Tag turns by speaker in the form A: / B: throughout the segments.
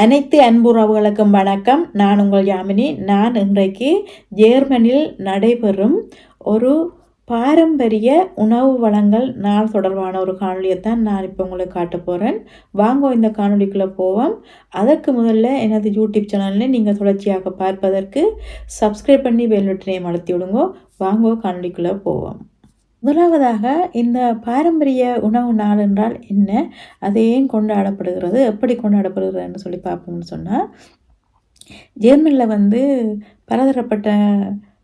A: அனைத்து அன்புறவுகளுக்கும் வணக்கம். நான் உங்கள் யாமினி. நான் இன்றைக்கு ஜேர்மனில் நடைபெறும் ஒரு பாரம்பரிய உணவு வளங்கள் நாள் தொடர்பான ஒரு காணொலியை தான் நான் இப்போ உங்களுக்கு காட்ட போகிறேன் வாங்க இந்த காணொலிக்குள்ளே போவோம். அதற்கு முதல்ல எனது யூடியூப் சேனலில் நீங்கள் தொடர்ச்சியாக பார்ப்பதற்கு சப்ஸ்கிரைப் பண்ணி பெல் பட்டனையும் அழுத்தி விடுங்க. வாங்க காணொலிக்குள்ளே போவோம். முதலாவதாக இந்த பாரம்பரிய உணவு நாள் என்றால் என்ன? அது ஏன் கொண்டாடப்படுகிறது? எப்படி கொண்டாடப்படுகிறதுன்னு சொல்லி பார்ப்போம்னு சொன்னால் ஜெர்மனியில் வந்து பலதரப்பட்ட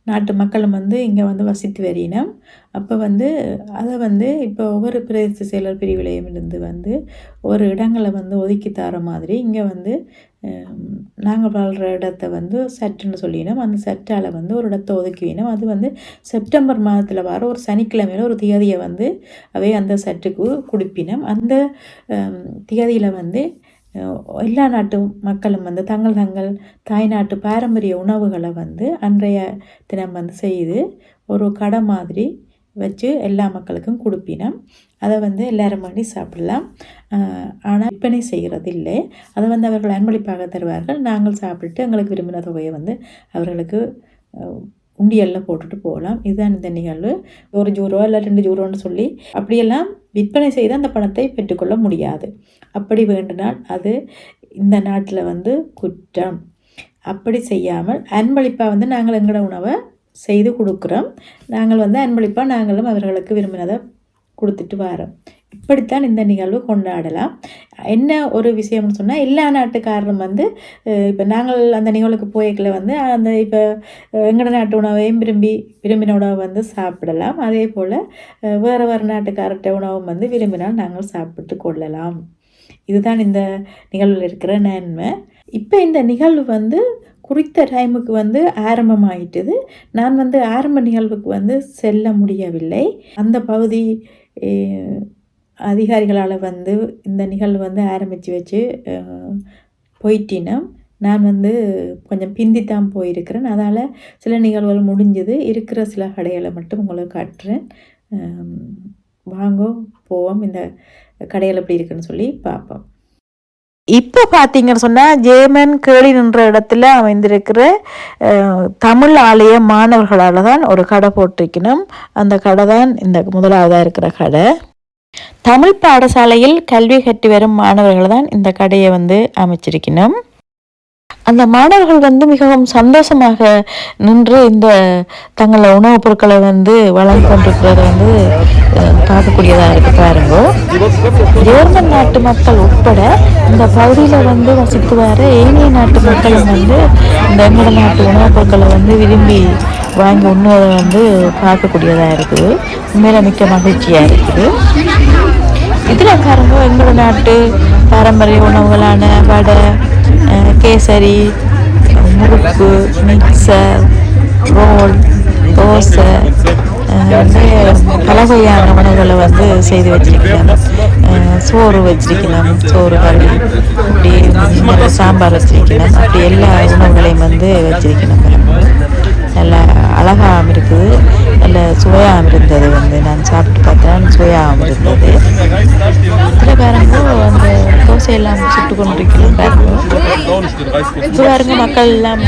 A: நாட்டு மக்களும் வந்து இங்கே வந்து வசித்து வரினம் அப்போ வந்து அதை வந்து இப்போ ஒவ்வொரு பிரதேச செயலர் பிரிவிலையும் இருந்து வந்து ஒரு இடங்களை வந்து ஒதுக்கி தர மாதிரி இங்கே வந்து நாங்கள் வாழ்கிற இடத்த வந்து செட்டுன்னு சொல்லினோம். அந்த செட்டால் வந்து ஒரு இடத்த ஒதுக்கிவினோம் அது வந்து செப்டம்பர் மாதத்தில் வர ஒரு சனிக்கிழமையில் ஒரு தியதியை வந்து அவை அந்த சட்டுக்கு குடிப்பினோம். அந்த தியதியில் வந்து எல்லா நாட்டு மக்களும் வந்து தங்கள் தங்கள் தாய்நாட்டு பாரம்பரிய உணவுகளை வந்து அன்றைய தினம் வந்து செய்து ஒரு கடை மாதிரி வச்சு எல்லா மக்களுக்கும் கொடுப்பினோம். அதை வந்து எல்லாரும் பண்ணி சாப்பிடலாம். ஆனால் விற்பனை செய்கிறது இல்லை. அதை வந்து அவர்கள் அன்பளிப்பாக தருவார்கள். நாங்கள் சாப்பிட்டு எங்களுக்கு விரும்பின தொகையை வந்து அவர்களுக்கு உண்டியலில் போட்டுட்டு போகலாம். இதுதான் இந்த நிகழ்வு. ஒரு ஜூரோ இல்லை ரெண்டு ஜூரோன்னு சொல்லி அப்படியெல்லாம் விற்பனை செய்து அந்த பணத்தை பெற்றுக்கொள்ள முடியாது. அப்படி வேண்டுனால் அது இந்த நாட்டில் வந்து குற்றம். அப்படி செய்யாமல் அன்பளிப்பாக வந்து நாங்கள் எங்களோட உணவை செய்து கொடுக்குறோம். நாங்கள் வந்து அன்பளிப்பாக நாங்களும் அவர்களுக்கு விரும்பினதை கொடுத்துட்டு வரோம். இப்படித்தான் இந்த நிகழ்வு கொண்டாடலாம். என்ன ஒரு விஷயம்னு சொன்னால் எல்லா நாட்டுக்காரரும் வந்து இப்போ நாங்கள் அந்த நிகழ்வுக்கு போய்க்கல வந்து அந்த இப்போ எங்களோட நாட்டு உணவையும் விரும்பி விரும்பின உணவை வந்து சாப்பிடலாம். அதே போல் வேறு வேறு நாட்டுக்காரர்கிட்ட உணவும் வந்து விரும்பினால் நாங்கள் சாப்பிட்டு கொள்ளலாம். இதுதான் இந்த நிகழ்வில் இருக்கிற நன்மை. இப்போ இந்த நிகழ்வு வந்து குறித்த டைமுக்கு வந்து ஆரம்பமாயிட்டது. நான் வந்து ஆரம்ப நிகழ்வுக்கு வந்து செல்ல முடியவில்லை. அந்த பகுதி அதிகாரிகளால் வந்து இந்த நிகழ்வு வந்து ஆரம்பித்து வச்சு போயிட்டினோம். நான் வந்து கொஞ்சம் பிந்தித்தான் போயிருக்கிறேன். அதால் சில நிகழ்வுகள் முடிஞ்சது. இருக்கிற சில கடைகளை மட்டும் உங்களுக்கு காட்டுறேன். வாங்கோ போவோம். இந்த கடைகள் எப்படி இருக்குன்னு சொல்லி பார்ப்போம் இப்போ பார்த்தீங்கன்னு சொன்னால் ஜேமன் கேளி நின்ற இடத்துல அமைந்திருக்கிற தமிழ் ஆலய மாணவர்களால் தான் ஒரு கடை போட்டிருக்கணும். அந்த கடை தான் இந்த முதலாவதாக இருக்கிற கடை. தமிழ் பாடசாலையில் கல்வி கட்டி வரும் மாணவர்கள் தான் இந்த கடையை வந்து அமைச்சிருக்கணும். அந்த மாணவர்கள் வந்து மிகவும் சந்தோஷமாக நின்று இந்த தங்களை உணவுப் பொருட்களை வந்து வளர்ந்து கொண்டிருக்கிறத வந்து பார்க்கக்கூடியதாக இருக்கு பாருங்க. ஜேர்மன் நாட்டு மக்கள் உட்பட இந்த பகுதியில் வந்து வசித்து வர ஏனைய நாட்டு மக்களும் வந்து இந்த எங்களோட நாட்டு உணவுப் பொருட்களை வந்து விரும்பி வாங்கி உண்ணுவதை வந்து பார்க்கக்கூடியதாக இருக்குது உண்மையில மிக்க மகிழ்ச்சியாக இருக்குது. இதில் பாருங்க எங்களோட நாட்டு பாரம்பரிய உணவுகளான வடை கேசரி முறுக்கு மிக்சர் ரோல் தோசை பல வகையான உணவுகளை வந்து செய்து வச்சிருக்கலாம். சோறு வச்சிருக்கலாம் சோறு கறி அப்படி சாம்பார் வச்சிருக்கலாம். அப்படி எல்லா உணவுகளையும் வந்து வச்சிருக்கணும். நல்லா அழகாக இருக்குது. நல்ல சுவையாகவும் இருந்தது வந்து. நான் சாப்பிட்டு பார்த்தேன் சுவையாகவும் இருந்தது. இதில் பாருங்க அந்த தோசையெல்லாம் சுட்டு கொண்டிருக்கிறோம் பாருங்க இப்போ பாருங்க மக்கள் எல்லாம்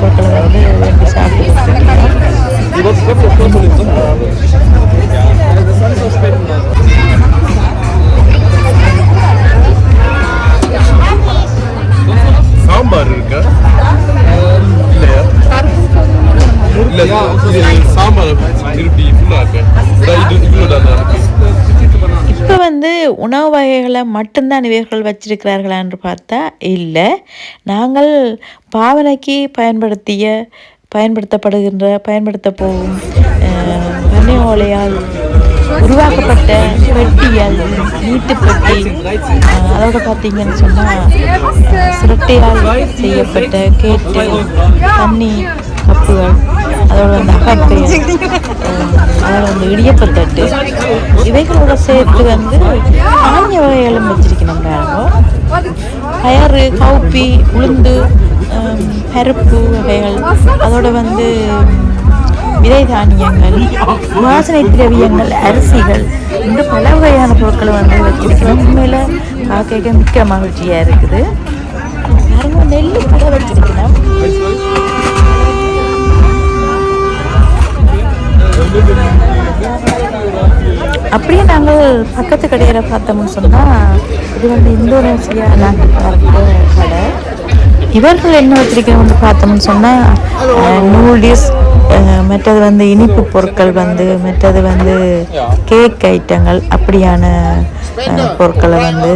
A: பொருட்களை வந்து உணவு வகைகளை மட்டும்தான் இவர்கள் வச்சிருக்கிறார்களா என்று பார்த்தா இல்லை. நாங்கள் பாவனைக்கு பயன்படுத்திய பயன்படுத்தப்படுகின்ற பயன்படுத்த போகும் பண்ணை ஓலையால் உருவாக்கப்பட்ட பெட்டியால் நீட்டு பெட்டி அதோட பார்த்தீங்கன்னு சொன்னால் சுரட்டையால் செய்யப்பட்ட கேட்டு தண்ணி கப்புகள் அதோட வந்து அகப்பை அதோட வந்து இடியப்பத்தட்டு இவைகளோட சேர்த்து வந்து தானிய வகைகளும் வச்சிருக்கணும் பயறு கவுப்பி உளுந்து பருப்பு வகைகள் அதோட வந்து விதை தானியங்கள் வாசனை திரவியங்கள் அரிசிகள் இந்த பல வகையான பொருட்களை வந்து வச்சிருக்கிறோம் உண்மையில் பார்க்க மிக்க மகிழ்ச்சியாக இருக்குது. நெல் கடை வச்சிருக்கணும். அப்படியே நாங்கள் பக்கத்து கடையில் பார்த்தோம்னு சொன்னால் இது வந்து இந்தோனேசியா நாட்டுக்காரங்க கடை. இவர்கள் என்ன வச்சிருக்கோம்னு பார்த்தோம்னு சொன்னால் நூடுல்ஸ் மற்றது வந்து இனிப்பு பொருட்கள் வந்து மற்றது வந்து கேக் ஐட்டங்கள் அப்படியான பொருட்களை வந்து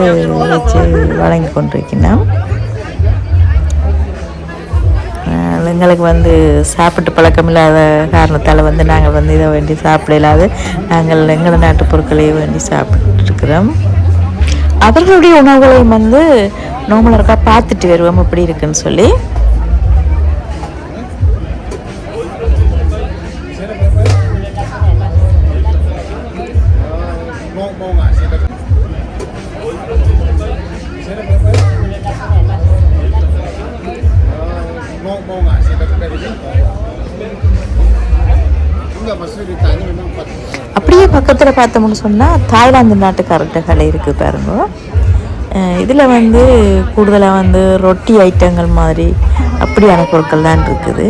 A: வச்சு வழங்கி கொண்டிருக்கிறோம் எங்களுக்கு வந்து சாப்பிட்டு பழக்கம் இல்லாத காரணத்தால் வந்து நாங்கள் வந்து இதை வேண்டி சாப்பிட இல்லாது நாங்கள் எங்கள் நாட்டு பொருட்களையும் வேண்டி சாப்பிட்டுருக்குறோம். அவர்களுடைய உணவுகளையும் வந்து நார்மலாக இருக்கா பார்த்துட்டு வருவோம். எப்படி இருக்குன்னு சொல்லி. அப்படியே பக்கத்தில் பார்த்தோம்னு சொன்னால் தாய்லாந்து நாட்டு கடை இருக்குது பாருங்க. இதில் வந்து கூடுதலாக வந்து ரொட்டி ஐட்டங்கள் மாதிரி அப்படியான பொருட்கள் தான் இருக்குது.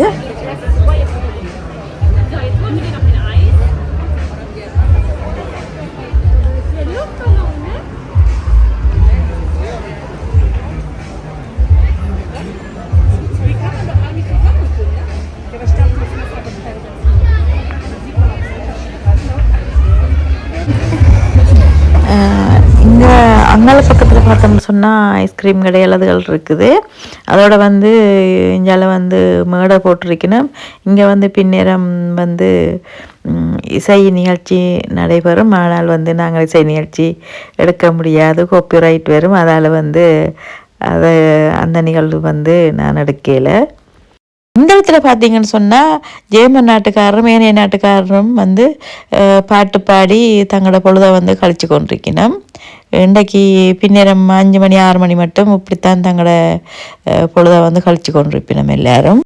A: பார்த்தோம்னு சொன்னால் ஐஸ்கிரீம் கடை அதுகள் இருக்குது. அதோட வந்து இஞ்சால வந்து மேடை போட்டிருக்கணும். இங்கே வந்து பின்னேரம் வந்து இசை நிகழ்ச்சி நடைபெறும். ஆனால் வந்து நாங்கள் இசை நிகழ்ச்சி எடுக்க முடியாது. காப்பிரைட் வரும் அதால் வந்து அதை அந்த நிகழ்வு வந்து நான் எடுக்கலை. இந்த இடத்துல பார்த்தீங்கன்னு சொன்னால் ஜேர்மன் நாட்டுக்காரரும் ஏனைய நாட்டுக்காரரும் வந்து பாட்டு பாடி தங்களோட பொழுதை வந்து கழிச்சு கொண்டிருக்கணும் இன்றைக்கு பின்னேரம் அஞ்சு மணி ஆறு மணி மட்டும் இப்படித்தான் தங்களோட பொழுதை வந்து கழிச்சு கொண்டிருப்பினோம் எல்லாரும்.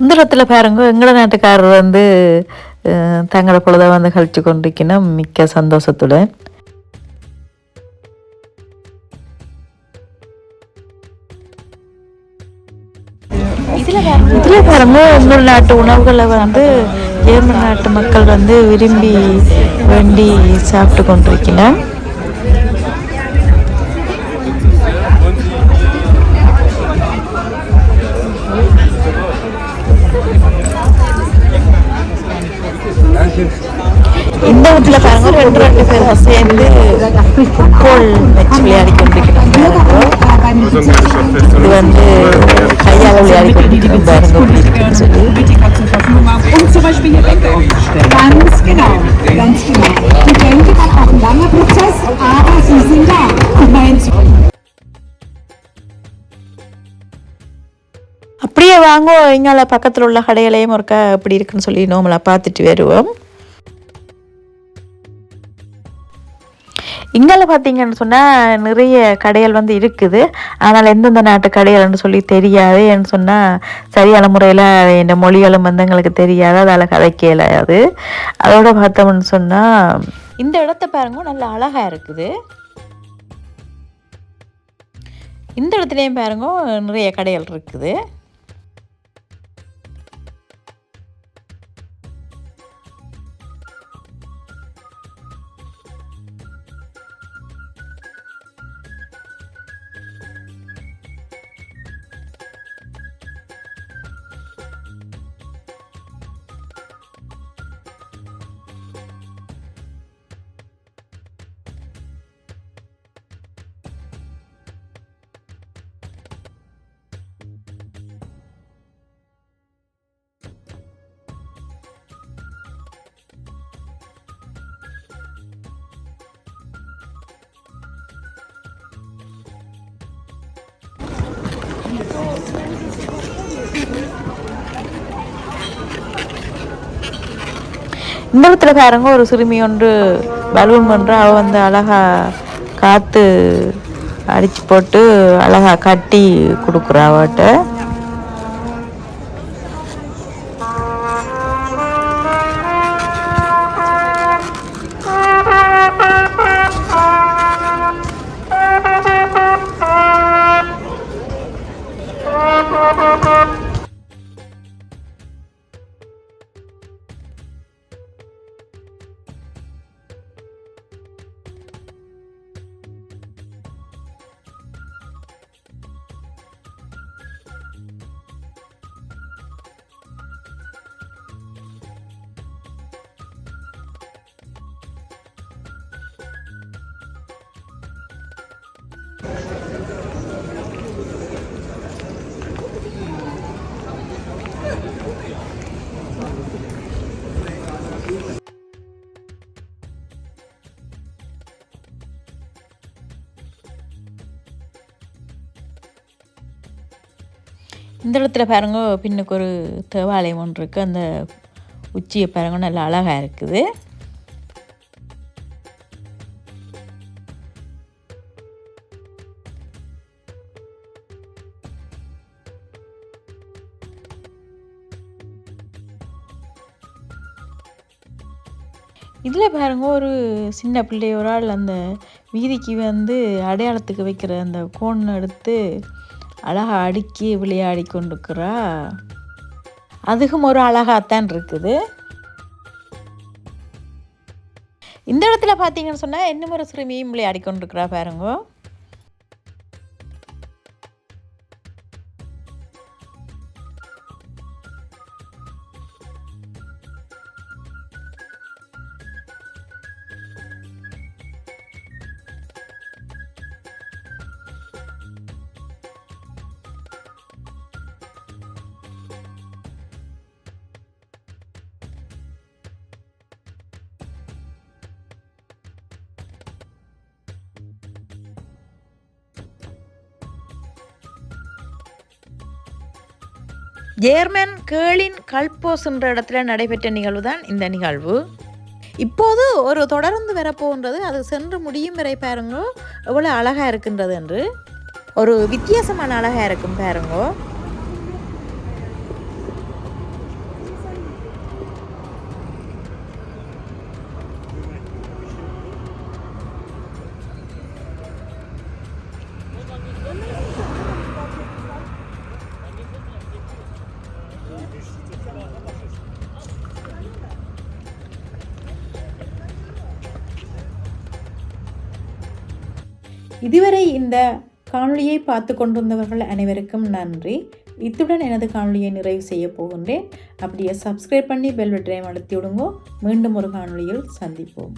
A: இந்த இடத்துல பாருங்க எங்களோட நாட்டுக்காரர் வந்து தங்களை தங்களோட வந்து கழிச்சு கொண்டிருக்கணும். மிக்க சந்தோஷத்துடன் இதில் பாருங்க இன்னொரு நாட்டு உணவுகளை வந்து ஜெர்மன் நாட்டு மக்கள் வந்து விரும்பி வேண்டி சாப்பிட்டு கொண்டிருக்கிறேன் இந்த இடத்துல பாருங்க ரெண்டு ரெண்டு பேரும் சேர்ந்து ஃபுட்பால் மேட்ச் விளையாடி கொண்டிருக்கணும் பாருங்க இது வந்து கையால் விளையாடி கொண்டிருக்கணும் பாருங்க எப்படி இருக்குன்னு சொல்லி
B: Und zum Beispiel hier Bänke aufzustellen. Ganz genau, ganz genau. Die Bänke war auch ein langer Prozess, aber sie sind da. Und mein
A: அப்படியே வாங்க இங்கால பக்கத்தில் உள்ள கடைகளையும் ஒருக்கா எப்படி இருக்குன்னு சொல்லி நோமலாக பார்த்துட்டு வருவோம் இங்கால பார்த்தீங்கன்னு சொன்னால் நிறைய கடைகள் வந்து இருக்குது. ஆனால் எந்தெந்த நாட்டு கடைகள்னு சொல்லி தெரியாது ஏன்னு சொன்னால் சரியான முறையில் இந்த மொழிகளும் வந்து எங்களுக்கு தெரியாது. அதால் கதைக்க இயலாது அதோட பார்த்தோம்னு சொன்னால் இந்த இடத்த பாருங்க நல்ல அழகாக இருக்குது. இந்த இடத்துலையும் பாருங்க நிறைய கடைகள் இருக்குது. இந்த ஒரு சிறுமி ஒன்று பலூன் பண்ணுற அவள் வந்து அழகா காற்று அடித்து போட்டு அழகாக கட்டி கொடுக்குறா அவட்ட இந்த இடத்துல பாருங்க பின்னுக்கு ஒரு தேவாலயம் ஒன்று இருக்குது அந்த உச்சியை பாருங்க நல்லா அழகாக இருக்குது. இதில் பாருங்க ஒரு சின்ன பிள்ளை ஒரு ஆள் அந்த வீதிக்கு வந்து அடையாளத்துக்கு வைக்கிற அந்த கோன் எடுத்து அழகாக அடுக்கி விளையாடி கொண்டுக்கிறா அதுக்கும் ஒரு அழகாகத்தான் இருக்குது. இந்த இடத்துல பார்த்தீங்கன்னு சொன்னால் இன்னும் ஒரு சிறுமியும் விளையாடி கொண்டிருக்கிறா பாருங்க. ஜேர்மன் கேளின் கல்போஸ் என்ற இடத்துல நடைபெற்ற நிகழ்வு தான் இந்த நிகழ்வு. இப்போது ஒரு தொடர்ந்து வரப்போன்றது அது சென்று முடியும் வரை பாருங்கோ. எவ்வளோ அழகாக இருக்கின்றது என்று. ஒரு வித்தியாசமான அழகாக இருக்கும் பாருங்கோ. இதுவரை இந்த காணொளியை பார்த்து கொண்டிருந்தவர்கள் அனைவருக்கும் நன்றி. இத்துடன் எனது காணொளியை நிறைவு செய்ய போகின்றேன். அப்படியே சப்ஸ்கிரைப் பண்ணி பெல் பட்டனை அழுத்தி விடுங்கோ. மீண்டும் ஒரு காணொளியில் சந்திப்போம்.